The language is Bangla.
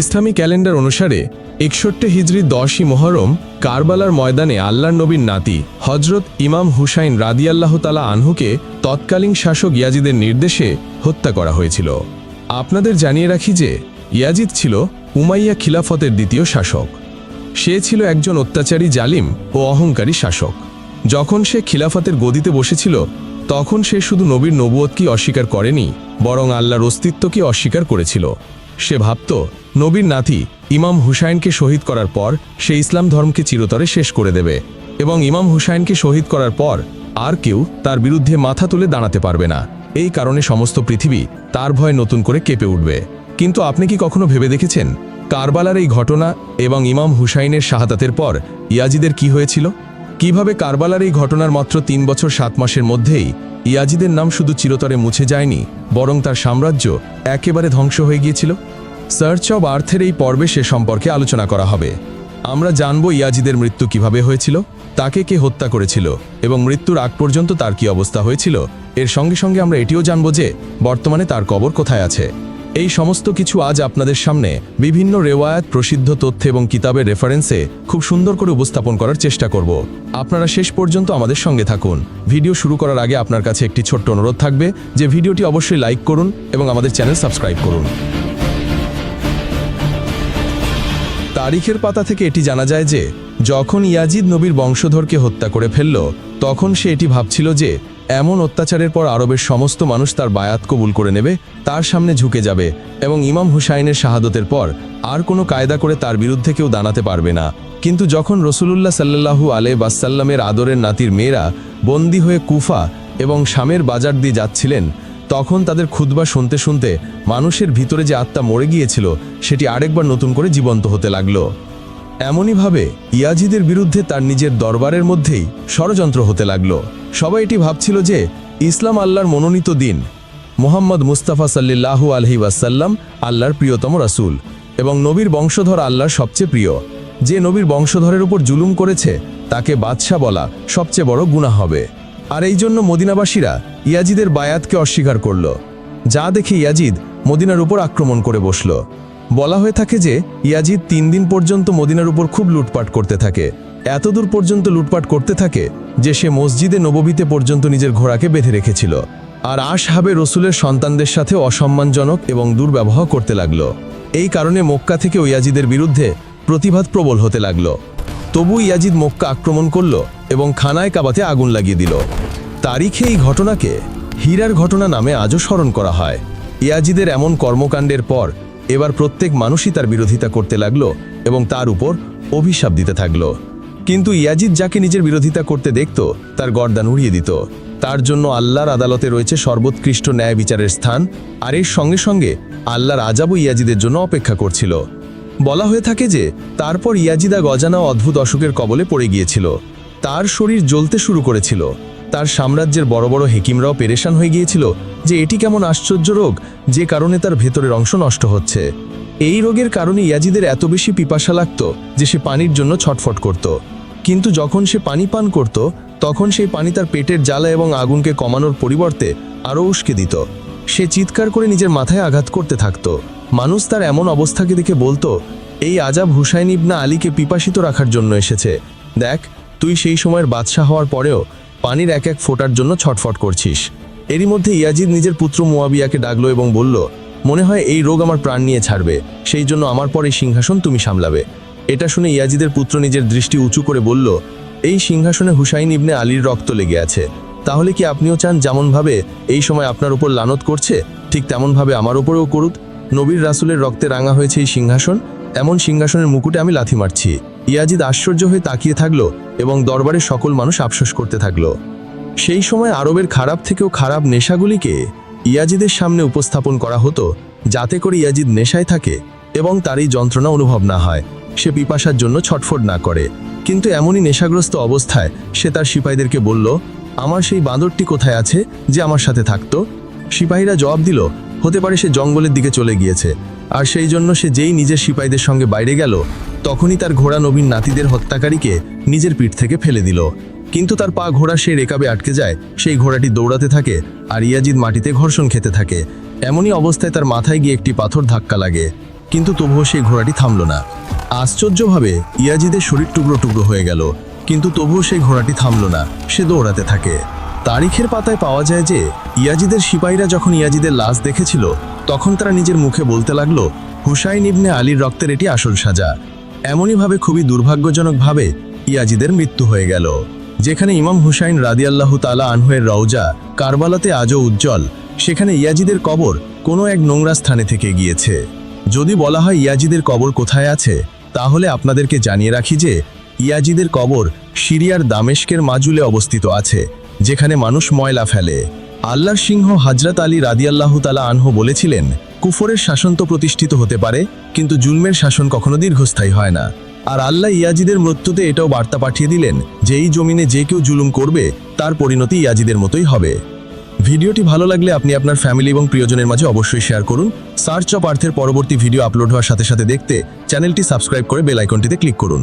ইসলামী ক্যালেন্ডার অনুসারে একষট্টি হিজরি দশই মহরম কারবালার ময়দানে আল্লাহর নবীর নাতি হজরত ইমাম হুসাইন রাদিয়াল্লাহ তালা আনহুকে তৎকালীন শাসক ইয়াজিদের নির্দেশে হত্যা করা হয়েছিল। আপনাদের জানিয়ে রাখি যে ইয়াজিদ ছিল উমাইয়া খিলাফতের দ্বিতীয় শাসক। সে ছিল একজন অত্যাচারী জালিম ও অহংকারী শাসক। যখন সে খিলাফতের গদিতে বসেছিল, তখন সে শুধু নবীর নবুয়তকে অস্বীকার করেনি, বরং আল্লাহর অস্তিত্বকে অস্বীকার করেছিল। সে ভাবত নবীর নাতি ইমাম হুসাইনকে শহীদ করার পর সে ইসলাম ধর্মকে চিরতরে শেষ করে দেবে এবং ইমাম হুসাইনকে শহীদ করার পর আর কেউ তার বিরুদ্ধে মাথা তুলে দাঁড়াতে পারবে না। এই কারণে সমস্ত পৃথিবী তার ভয়ে নতুন করে কেঁপে উঠবে। কিন্তু আপনি কি কখনো ভেবে দেখেছেন কারবালার এই ঘটনা এবং ইমাম হুসাইনের শাহাদাতের পর ইয়াজিদের কি হয়েছিল? কীভাবে কারবালার এই ঘটনার মাত্র তিন বছর সাত মাসের মধ্যেই ইয়াজিদের নাম শুধু চিরতরে মুছে যায়নি, বরং তার সাম্রাজ্য একেবারে ধ্বংস হয়ে গিয়েছিল। সার্চ অব আর্থের এই পর্বে সে সম্পর্কে আলোচনা করা হবে। আমরা জানব ইয়াজিদের মৃত্যু কীভাবে হয়েছিল, তাকে কে হত্যা করেছিল, এবং মৃত্যুর আগ পর্যন্ত তার কি অবস্থা হয়েছিল। এর সঙ্গে সঙ্গে আমরা এটিও জানব যে বর্তমানে তার কবর কোথায় আছে। এই সমস্ত কিছু আজ আপনাদের সামনে বিভিন্ন রেওয়ায়াত, প্রসিদ্ধ তথ্য এবং কিতাবের রেফারেন্সে খুব সুন্দর করে উপস্থাপন করার চেষ্টা করব। আপনারা শেষ পর্যন্ত আমাদের সঙ্গে থাকুন। ভিডিও শুরু করার আগে আপনার কাছে একটি ছোট্ট অনুরোধ থাকবে যে ভিডিওটি অবশ্যই লাইক করুন এবং আমাদের চ্যানেল সাবস্ক্রাইব করুন। তারিখের পাতা থেকে এটি জানা যায় যে, যখন ইয়াজিদ নবীর বংশধরকে হত্যা করে ফেলল, তখন সে এটি ভাবছিল যে এমন অত্যাচারের পর আরবের সমস্ত মানুষ তার বায়াত কবুল করে নেবে, তার সামনে ঝুঁকে যাবে এবং ইমাম হুসাইনের শাহাদতের পর আর কোনো কায়দা করে তার বিরুদ্ধে কেউ দাঁড়াতে পারবে না। কিন্তু যখন রসুলুল্লাহ সাল্লাহু আলে বাসাল্লামের আদরের নাতির মেয়েরা বন্দী হয়ে কুফা এবং শামের বাজার দিয়ে যাচ্ছিলেন, তখন তাদের খুদবা শুনতে শুনতে মানুষের ভিতরে যে আত্মা মরে গিয়েছিল, সেটি আরেকবার নতুন করে জীবন্ত হতে লাগল। এমনইভাবে ইয়াজিদের বিরুদ্ধে তার নিজের দরবারের মধ্যেই ষড়যন্ত্র হতে লাগল। সবাই এটি ভাবছিল যে ইসলাম আল্লাহর মনোনীত দিন। মোহাম্মদ মুস্তাফা সাল্লিল্লাহু আলহি ওয়াসাল্লাম আল্লাহর প্রিয়তম রাসূল এবং নবীর বংশধর আল্লাহর সবচেয়ে প্রিয়। যে নবীর বংশধরের উপর জুলুম করেছে, তাকে বাদশাহ বলা সবচেয়ে বড় গুনাহ হবে। আর এই জন্য মদিনাবাসীরা ইয়াজিদের বায়াতকে অস্বীকার করল। যা দেখে ইয়াজিদ মদিনার উপর আক্রমণ করে বসল। বলা হয়ে থাকে যে ইয়াজিদ তিন দিন পর্যন্ত মদিনার উপর খুব লুটপাট করতে থাকে। এতদূর পর্যন্ত লুটপাট করতে থাকে যে সে মসজিদে নববীতে পর্যন্ত নিজের ঘোড়াকে বেঁধে রেখেছিল। আর আশহাবে রসুলের সন্তানদের সাথে অসম্মানজনক এবং দুর্ব্যবহার করতে লাগল। এই কারণে মক্কা থেকে ইয়াজিদের বিরুদ্ধে প্রতিবাদ প্রবল হতে লাগল। তবু ইয়াজিদ মক্কা আক্রমণ করল এবং খানায় কাবাতে আগুন লাগিয়ে দিল। তারিখে এই ঘটনাকে হীরার ঘটনা নামে আজও স্মরণ করা হয়। ইয়াজিদের এমন কর্মকাণ্ডের পর এবার প্রত্যেক মানুষই তার বিরোধিতা করতে লাগল এবং তার উপর অভিশাপ দিতে থাকল। কিন্তু ইয়াজিদ যাকে নিজের বিরোধিতা করতে দেখত, তার গর্দান উড়িয়ে দিত। তার জন্য আল্লাহর আদালতে রয়েছে সর্বোৎকৃষ্ট ন্যায় বিচারের স্থান আর এর সঙ্গে সঙ্গে আল্লাহর আজাবও ইয়াজিদের জন্য অপেক্ষা করছিল। বলা হয়ে থাকে যে, তারপর ইয়াজিদা গজানা অদ্ভুত অসুখের কবলে পড়ে গিয়েছিল। তার শরীর জ্বলতে শুরু করেছিল। তার সাম্রাজ্যের বড় বড় হেকিমরাও পেরেশান হয়ে গিয়েছিল যে এটি কেমন আশ্চর্য রোগ যে কারণে তার ভেতরের অংশ নষ্ট হচ্ছে। এই রোগের কারণে ইয়াজিদের এত বেশি পিপাসা লাগত যে সে পানির জন্য ছটফট করত। কিন্তু যখন সে পানি পান করত, তখন সেই পানি তার পেটের জ্বালা এবং আগুনকে কমানোর পরিবর্তে আরও উস্কে দিত। সে চিৎকার করে নিজের মাথায় আঘাত করতে থাকত। মানুষ তার এমন অবস্থাকে দেখে বলতো, এই আজাব হুসাইন ইবনা আলীকে পিপাসিত রাখার জন্য এসেছে। দেখ, তুই সেই সময়ের বাদশাহ হওয়ার পরেও পানির এক এক ফোটার জন্য ছটফট করছিস। এরই মধ্যে ইয়াজিদ নিজের পুত্র মুয়াবিয়াকে ডাকলো এবং বলল, মনে হয় এই রোগ আমার প্রাণ নিয়ে ছাড়বে। সেই জন্য আমার পর এই সিংহাসন তুমি সামলাবে। এটা শুনে ইয়াজিদের পুত্র নিজের দৃষ্টি উঁচু করে বলল, এই সিংহাসনে হুসাইন ইবনে আলীর রক্ত লেগে আছে। তাহলে কি আপনিও চান যেমনভাবে এই সময় আপনার উপর লানত করছে, ঠিক তেমনভাবে আমার উপরেও করুক? নবীর রাসুলের রক্তে রাঙা হয়েছে এই সিংহাসন, এমন সিংহাসনের মুকুটে আমি লাথি মারছি। ইয়াজিদ আশ্চর্য হয়ে তাকিয়ে থাকল এবং দরবারের সকল মানুষ আফসোস করতে থাকল। সেই সময় আরবের খারাপ থেকেও খারাপ নেশাগুলিকে ইয়াজিদের সামনে উপস্থাপন করা হতো, যাতে করে ইয়াজিদ নেশায় থাকে এবং তার এই যন্ত্রণা অনুভব না হয়। সে পিপাসার জন্য ছটফট না করে। কিন্তু এমনই নেশাগ্রস্ত অবস্থায় সে তার সিপাহীদেরকে বলল, আমার সেই বাঁদরটি কোথায় আছে যে আমার সাথে থাকত? সিপাহীরা জবাব দিল, হতে পারে সে জঙ্গলের দিকে চলে গিয়েছে। আর সেই জন্য সে যেই নিজের সিপাহীদের সঙ্গে বাইরে গেল তখনই তার ঘোড়া নবীন নাতিদের হত্যাকারীকে নিজের পিঠ থেকে ফেলে দিল। কিন্তু তার পা ঘোড়া সে রেকাবে আটকে যায়, সেই ঘোড়াটি দৌড়াতে থাকে আর ইয়াজিদ মাটিতে ঘর্ষণ খেতে থাকে। এমনই অবস্থায় তার মাথায় গিয়ে একটি পাথর ধাক্কা লাগে, কিন্তু তবুও সেই ঘোড়াটি থামল না। আশ্চর্যভাবে ইয়াজিদের শরীর টুকরো টুকরো হয়ে গেল, কিন্তু তবুও সেই ঘোড়াটি থামল না, সে দৌড়াতে থাকে। তারিখের পাতায় পাওয়া যায় যে, ইয়াজিদের সিপাহীরা যখন ইয়াজিদের লাশ দেখেছিল, তখন তারা নিজের মুখে বলতে লাগল, হুসাইন ইবনে আলীর রক্তের এটি আসল সাজা। এমনইভাবে খুবই দুর্ভাগ্যজনকভাবে ইয়াজিদের মৃত্যু হয়ে গেল, যেখানে ইমাম হুসাইন রাদিয়াল্লাহু তালা আনহুয়ের রওজা কারবালাতে আজও উজ্জ্বল, সেখানে ইয়াজিদের কবর কোনো এক নোংরা স্থানে থেকে গিয়েছে। যদি বলা হয় ইয়াজিদের কবর কোথায় আছে, তাহলে আপনাদেরকে জানিয়ে রাখি যে ইয়াজিদের কবর সিরিয়ার দামেশকের মাজুলে অবস্থিত আছে, যেখানে মানুষ ময়লা ফেলে। আল্লাহর সিংহ হাজরত আলী রাদিয়াল্লাহু তালা আনহু বলেছিলেন কুফরের শাসন তো প্রতিষ্ঠিত হতে পারে, কিন্তু জুলমের শাসন কখনো দীর্ঘস্থায়ী হয় না। আর আল্লাহ ইয়াজিদের মৃত্যুতে এটাও বার্তা পাঠিয়ে দিলেন যে এই জমিনে যে কেউ জুলুম করবে, তার পরিণতি ইয়াজিদের মতোই হবে। ভিডিওটি ভালো লাগলে আপনি আপনার ফ্যামিলি এবং প্রিয়জনের মাঝে অবশ্যই শেয়ার করুন। সার্চ অফ আর্থের পরবর্তী ভিডিও আপলোড হওয়ার সাথে সাথে দেখতে চ্যানেলটি সাবস্ক্রাইব করে বেল আইকনটিতে ক্লিক করুন।